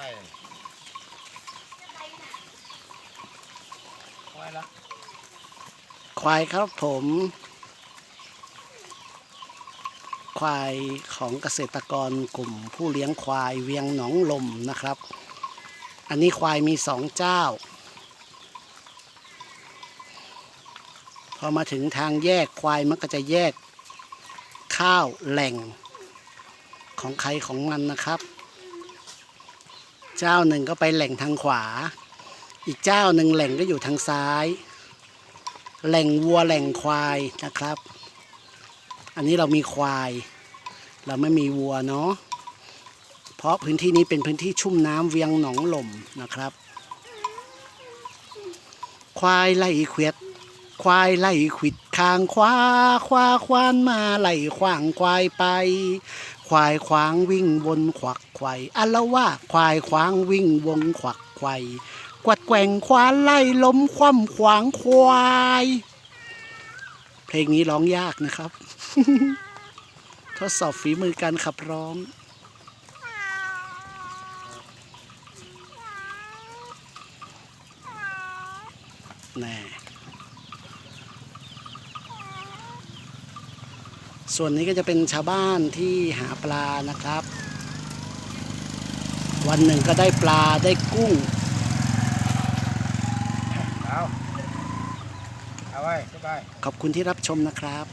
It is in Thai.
ใช่ควายละควายครับผม ควายของเกษตรกรกลุ่มผู้เลี้ยงควายเวียงหนองลมนะครับ อันนี้ควายมีสองเจ้า พอมาถึงทางแยกควายมันก็จะแยกข้าวแหล่งของใครของมันนะครับ เจ้าหนึ่งก็ไปแหล่งทางขวา อีกเจ้าหนึ่งแหล่งก็อยู่ทางซ้าย แหล่งวัวแหล่งควายนะครับ อันนี้เรามีควาย เราไม่มีวัวเนาะ เพราะพื้นที่นี้เป็นพื้นที่ชุ่มน้ำเวียงหนองหล่มนะครับ ควายไล่ขวียดควายไล่ขวิด คางควาควาควานมาไหลขวางควายไป ควายขวางวิ่งวนขวักไขวอัลว่าควายขวางวิ่งวงขวักไขวกวัดแกว่งควานไล่ล้มคว่ำขวางควาย เพลงนี้ร้องยากนะครับ ทดสอบฝีมือการขับร้องแน่ ส่วนนี้ก็จะเป็นชาวบ้านที่หาปลานะครับ วันหนึ่งก็ได้ปลาได้กุ้งเอาเอาไว้ขึ้นไปขอบคุณที่รับชมนะครับ